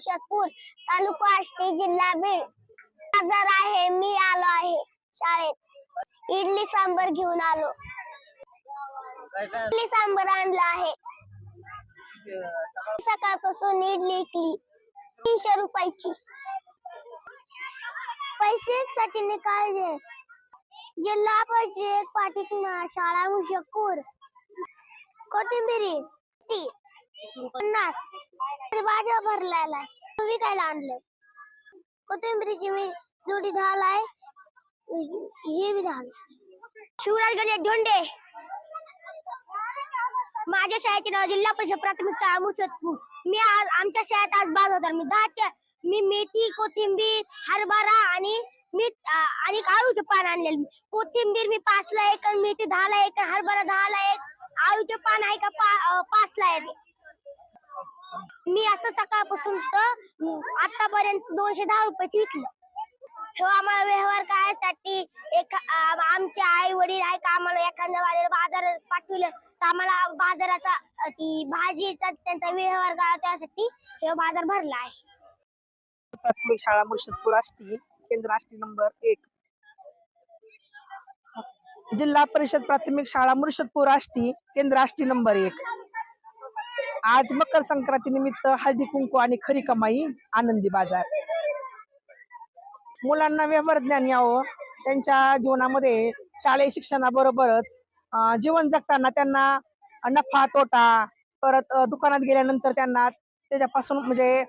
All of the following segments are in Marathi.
शाळा मुर्शदपूर तालुका आष्टी जिल्हा बीड. बाजार आहे मी आलो आहे शाळेत. इडली सांबर घेऊन आलो. इडली सांबर आणलं आहे. सकाळपासून इडली इकली तीनशे रुपयाची. पैसे सचिन काळजे जिल्हा परिषद प्राथमिक शाळा मुर्शदपूर कोथिंबिरी ती. पन्नास. भाज्या भरलेला विकायला आणले कोथिंबीरीची मी जोडी झाला आहे. हे बी झालं. शिवराज गणेश धोंडे. माझ्या शाळेचे नाव जिल्हा परिषद प्राथमिक शाळा मुर्शदपूर मी आज आमच्या शाळेत आज बाज होता मी दहाच्या मी मेथी कोथिंबीर हरभरा आणि मी आणि आळूचे पान आणलेले. कोथिंबीर मी पाचला एक मेथी दहाला एक हरभरा दहाला एक. आळूचे पान आहे का? पाचला आहे मी असं सकाळपासून तर आतापर्यंत दोनशे दहा रुपयाची विकलं. हे आम्हाला व्यवहार करायसाठी एक आमचे आई वडील आहे का आम्हाला एखाद्या बाजार बाजारात पाठवलं तर आम्हाला बाजाराचा ती भाजीचा त्यांचा व्यवहार करा त्यासाठी हे बाजार भरला आहे. प्राथमिक शाळा मुर्शदपूर आष्टी केंद्र आष्टी नंबर एक. जिल्हा परिषद प्राथमिक शाळा मुर्शदपूर आष्टी केंद्र आष्टी नंबर एक. आज मकर संक्रांती निमित्त हळदी कुंकू आणि खरी कमाई आनंदी बाजार. मुलांना व्यवहार ज्ञान यावं. त्यांच्या जीवनामध्ये शालेय शिक्षणाबरोबरच जीवन जगताना त्यांना नफा तोटा परत दुकानात गेल्यानंतर त्यांना त्याच्यापासून म्हणजे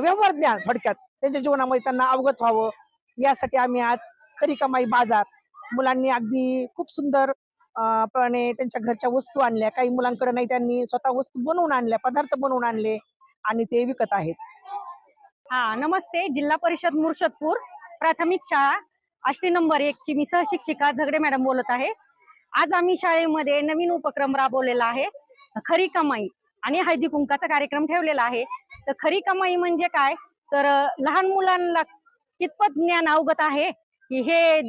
व्यवहार ज्ञान थोडक्यात त्यांच्या जीवनामध्ये त्यांना अवगत व्हावं. यासाठी आम्ही आज खरी कमाई बाजार. मुलांनी अगदी खूप सुंदर अं, त्यांच्या घरच्या वस्तू आणल्या. काही मुलांकडे नाही त्यांनी स्वतः वस्तू बनवून आणल्या पदार्थ बनवून आणले आणि ते विकत आहेत. हा नमस्ते. जिल्हा परिषद मुर्शदपूर प्राथमिक शाळा आष्टी नंबर एक ची मी सहशिक्षिका झगडे मॅडम बोलत आहे. आज आम्ही शाळेमध्ये नवीन उपक्रम राबवलेला आहे. खरी कमाई आणि हळदी कुंकाचा कार्यक्रम ठेवलेला आहे. तर खरी कमाई म्हणजे काय? तर लहान मुलांना कितपत ज्ञान अवगत आहे की हे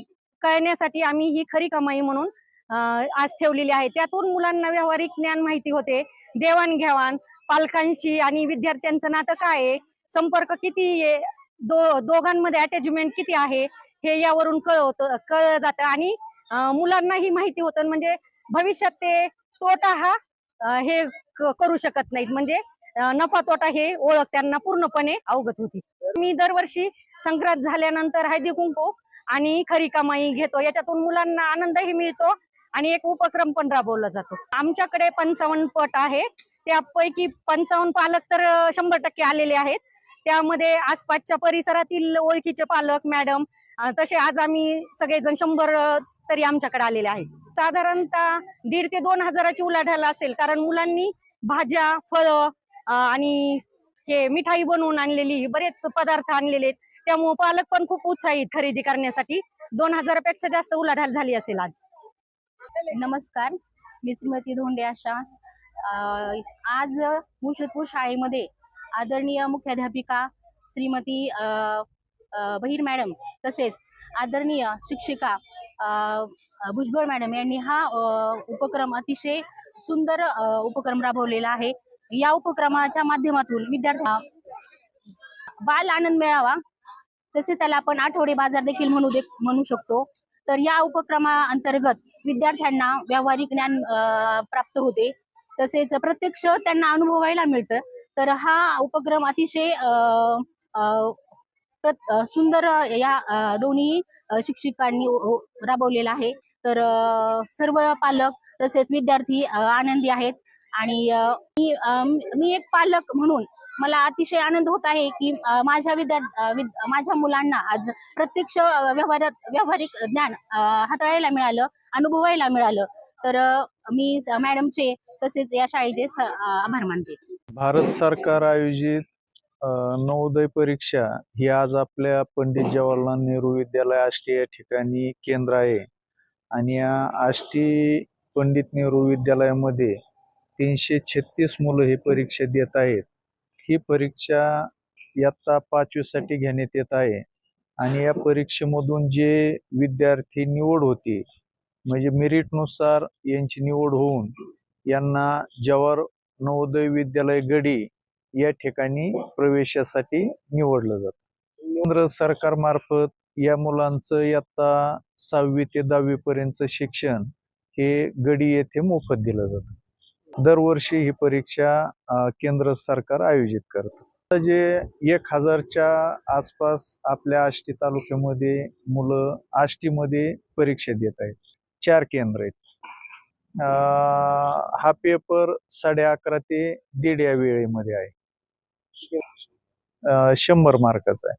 कळण्यासाठी आम्ही ही खरी कमाई म्हणून आज ठेवलेली आहे. त्यातून मुलांना व्यावहारिक ज्ञान माहिती होते. देवाणघेवाण पालकांशी आणि विद्यार्थ्यांचं नातं काय आहे? संपर्क किती आहे? दो दोघांमध्ये अटॅचमेंट किती आहे? हे यावरून कळवतं कळ जातं. आणि मुलांनाही माहिती होतं. म्हणजे भविष्यात ते तोटा हा हे क- करू शकत नाहीत. म्हणजे नफा तोटा हे ओळख त्यांना पूर्णपणे अवगत होती. मी दरवर्षी संक्रांत झाल्यानंतर हळदी कुंकू आणि खरी कमाई घेतो. याच्यातून मुलांना आनंदही मिळतो. आणि एक उपक्रम पण राबवला जातो. आमच्याकडे पंचावन्न पट आहे त्यापैकी पंचावन्न पालक तर शंभर टक्के आलेले आहेत. त्यामध्ये आसपासच्या परिसरातील ओळखीचे पालक मॅडम तसे आज आम्ही सगळेजण शंभर तरी आमच्याकडे आलेले आहेत. साधारणतः दीड ते दोन हजाराची उलाढाल असेल कारण मुलांनी भाज्या फळं आणि हे मिठाई बनवून आणलेली बरेच पदार्थ आणलेले आहेत. त्यामुळे पालक पण खूप उत्साहित खरेदी करण्यासाठी. दोन हजारापेक्षा जास्त उलाढाल झाली असेल आज. नमस्कार मी श्रीमती धोंडे आशा. आज मुर्शदपूर शाळेमध्ये आदरणीय मुख्याध्यापिका श्रीमती अं, बहीर मॅडम तसेच आदरणीय शिक्षिका भुजबळ मॅडम यांनी हा उपक्रम अतिशय सुंदर उपक्रम राबवलेला आहे. या उपक्रमाच्या माध्यमातून विद्यार्थी बाल आनंद मिळावा तसे त्याला आपण आठवडे बाजार देखील म्हणू दे म्हणू शकतो. तर या उपक्रमा अंतर्गत विद्यार्थ्यांना व्यावहारिक ज्ञान प्राप्त होते. तसेच प्रत्यक्ष त्यांना अनुभवायला मिळतं. तर हा उपक्रम अतिशय सुंदर या दोन्ही शिक्षकांनी शिक्षिकांनी राबवलेला आहे. तर सर्व पालक तसेच विद्यार्थी आनंदी आहेत. आणि मी मी एक पालक म्हणून मला अतिशय आनंद होत आहे की माझ्या विद्या माझ्या मुलांना आज प्रत्यक्ष व्यवहार व्यवहारात व्यावहारिक ज्ञान हाताळायला मिळालं. अनुभवायला मिळालं. तर मी मॅडमचे तसेच या शाळेचे आभार मानते. भारत सरकार आयोजित नवोदय परीक्षा ही आज आपल्या पंडित जवाहरलाल नेहरू विद्यालय आष्टी या ठिकाणी केंद्र आहे. आणि या आष्टी पंडित नेहरू विद्यालयामध्ये तीनशे छत्तीस मुलं ही परीक्षा देत आहेत. ही परीक्षा इयत्ता पाचवीसाठी घेण्यात येत आहे. आणि या परीक्षेमधून जे विद्यार्थी निवड होती म्हणजे मेरिटनुसार यांची निवड होऊन यांना जवाहर नवोदय विद्यालय गडी या ठिकाणी प्रवेशासाठी निवडलं जातं. केंद्र सरकारमार्फत या मुलांचं इयत्ता सहावी ते दहावी पर्यंत शिक्षण हे गडी येथे मोफत दिलं जातं. दरवर्षी ही परीक्षा केंद्र सरकार आयोजित करतं. जे एक हजारच्या आसपास आपल्या आष्टी तालुक्यामध्ये मुलं आष्टीमध्ये परीक्षा देत आहेत. चार केंद्र आहेत. हा पेपर साडे अकरा ते दीड या वेळेमध्ये आहे. शंभर मार्काचा आहे.